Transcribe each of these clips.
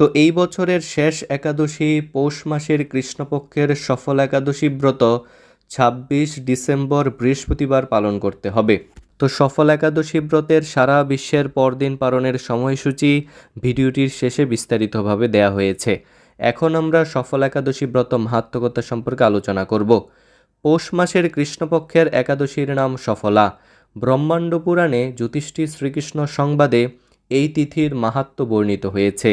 তো এই বছরের শেষ একাদশী পৌষ মাসের কৃষ্ণপক্ষের সফল একাদশী ব্রত ছাব্বিশ ডিসেম্বর বৃহস্পতিবার পালন করতে হবে। তো সফল একাদশী ব্রতের সারা বিশ্বের পরদিন পালনের সময়সূচি ভিডিওটির শেষে বিস্তারিতভাবে দেয়া হয়েছে। এখন আমরা সফল একাদশী ব্রত মাহাত্মকতা সম্পর্কে আলোচনা করব। পৌষ মাসের কৃষ্ণপক্ষের একাদশীর নাম সফলা। ব্রহ্মাণ্ড পুরাণে যুধিষ্ঠির শ্রীকৃষ্ণ সংবাদে এই তিথির মাহাত্ম বর্ণিত হয়েছে।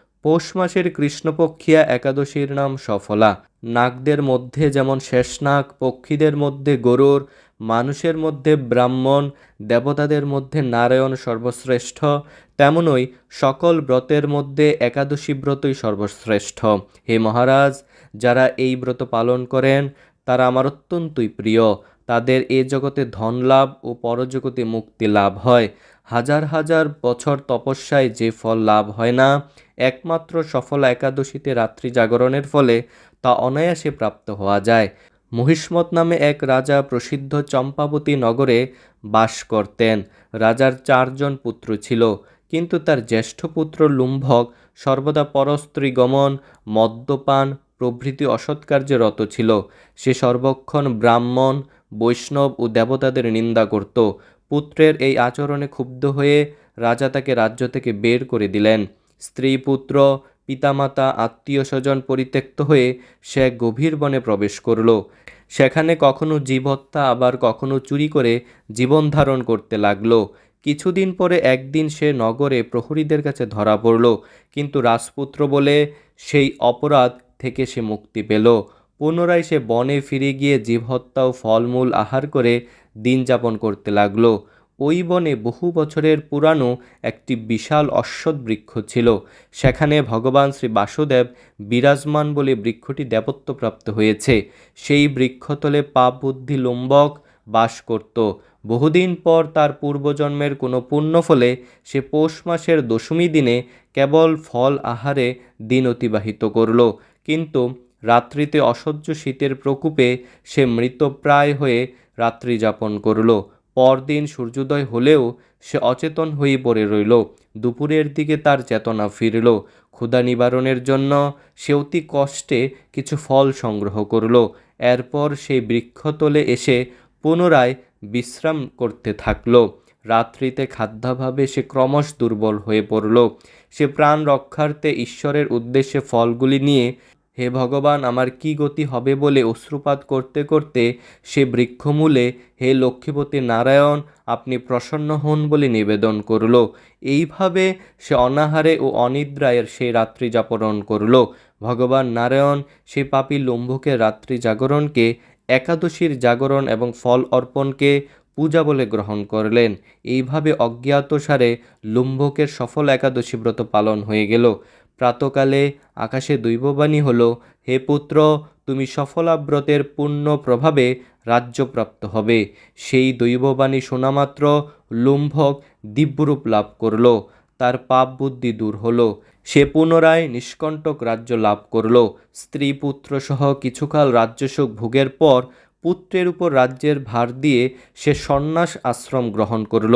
পৌষ মাসের কৃষ্ণপক্ষিয়া একাদশীর নাম সফলা। নাগদের মধ্যে যেমন শেষনাগ, পক্ষীদের মধ্যে গরুর, মানুষের মধ্যে ব্রাহ্মণ, দেবতাদের মধ্যে নারায়ণ সর্বশ্রেষ্ঠ, তেমনই সকল ব্রতের মধ্যে একাদশী ব্রতই সর্বশ্রেষ্ঠ। হে মহারাজ, যারা এই ব্রত পালন করেন, তারা আমার অত্যন্তই প্রিয়। তাদের এ জগতে ধন লাভ ও পরজগতে মুক্তি লাভ হয়। হাজার হাজার বছর তপস্যায় যে ফল লাভ হয় না, একমাত্র সফল একাদশীতে রাত্রি জাগরণের ফলে তা অনায়াসে প্রাপ্ত হওয়া যায়। মহিষ্মত নামে এক রাজা প্রসিদ্ধ চম্পাবতী নগরে বাস করতেন। রাজার চারজন পুত্র ছিল, কিন্তু তার জ্যেষ্ঠ পুত্র লুম্ভক, সর্বদা পরস্ত্রী গমন মদ্যপান, প্রভৃতি অসৎকার্যে রত ছিল। সে সর্বক্ষণ ব্রাহ্মণ বৈষ্ণব ও দেবতাদের নিন্দা করত। পুত্রের এই আচরণে ক্ষুব্ধ হয়ে রাজা তাকে রাজ্য থেকে বের করে দিলেন। স্ত্রী পুত্র পিতামাতা আত্মীয় স্বজন পরিত্যক্ত হয়ে সে গভীর বনে প্রবেশ করল। সেখানে কখনো জীব আবার কখনো চুরি করে জীবন ধারণ করতে লাগল। কিছুদিন পরে একদিন সে নগরে প্রহরীদের কাছে ধরা পড়ল, কিন্তু রাজপুত্র বলে সেই অপরাধ থেকে সে মুক্তি পেল। পুনরায় সে বনে ফিরে গিয়ে জীব হত্যা ও ফলমূল আহার করে দিন যাপন করতে লাগল। ওই বনে বহু বছরের পুরানো একটি বিশাল অশ্বৎ বৃক্ষ ছিল। সেখানে ভগবান শ্রী বাসুদেব বিরাজমান বলে বৃক্ষটি দেবত্বপ্রাপ্ত হয়েছে। সেই বৃক্ষতলে পাপ বুদ্ধি লম্বক বাস করত। বহুদিন পর তার পূর্বজন্মের কোনো পুণ্য ফলে সে পৌষ মাসের দশমী দিনে কেবল ফল আহারে দিন অতিবাহিত করল। কিন্তু রাত্রিতে অসহ্য শীতের প্রকোপে সে মৃতপ্রায় হয়ে রাত্রি যাপন করল। পরদিন সূর্যোদয় হলেও সে অচেতন হয়ে পড়ে রইল। দুপুরের দিকে তার চেতনা ফিরল। ক্ষুধা নিবারণের জন্য সে অতি কষ্টে কিছু ফল সংগ্রহ করল। এরপর সেই বৃক্ষতলে এসে পুনরায় বিশ্রাম করতে থাকল। রাত্রিতে খাদ্যাভাবে সে ক্রমশ দুর্বল হয়ে পড়ল। সে প্রাণ রক্ষার্থে ঈশ্বরের উদ্দেশ্যে ফলগুলি নিয়ে হে ভগবান, আমার কি গতি হবে বলে অশ্রুপাত করতে করতে সে বৃক্ষমূলে, হে লক্ষ্মীপতি নারায়ণ, আপনি প্রসন্ন হন বলে নিবেদন করল। এইভাবে সে অনাহারে ও অনিদ্রায়ের সেই রাত্রি যাপন করল। ভগবান নারায়ণ, সে পাপী লম্ভুকের রাত্রি জাগরণকে, একাদশীর জাগরণ এবং ফল অর্পণকে পূজা বলে গ্রহণ করলেন। এইভাবে অজ্ঞাতসারে লুম্ভকের সফল একাদশী ব্রত পালন হয়ে গেল। প্রাতকালে আকাশে দৈববাণী হল, হে পুত্র, তুমি সফলাব্রতের পূর্ণ প্রভাবে রাজ্যপ্রাপ্ত হবে সেই দৈববাণী শোনামাত্র লুম্ভক দিব্যরূপ লাভ করল, তার পাপ বুদ্ধি দূর হলো। সে পুনরায় নিষ্কণ্টক রাজ্য লাভ করল। স্ত্রী পুত্র সহ কিছুকাল রাজ্যসুখ ভোগের পর পুত্রের উপর রাজ্যের ভার দিয়ে সে সন্ন্যাস আশ্রম গ্রহণ করল।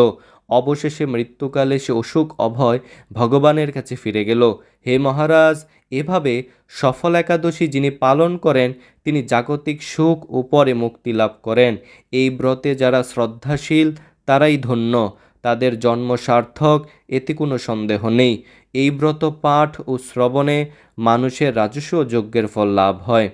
অবশেষে মৃত্যুকালে সে অসুখ অভয় ভগবানের কাছে ফিরে গেল। হে মহারাজ, এভাবে সফল একাদশী যিনি পালন করেন, তিনি জাগতিক সুখ ও পরে মুক্তি লাভ করেন। এই ব্রতে যারা শ্রদ্ধাশীল, তারাই ধন্য। তাদের জন্ম সার্থক, এতে কোনো সন্দেহ নেই। এই ব্রত পাঠ ও শ্রবণে মানুষের রাজস্ব যজ্ঞের ফল লাভ হয়।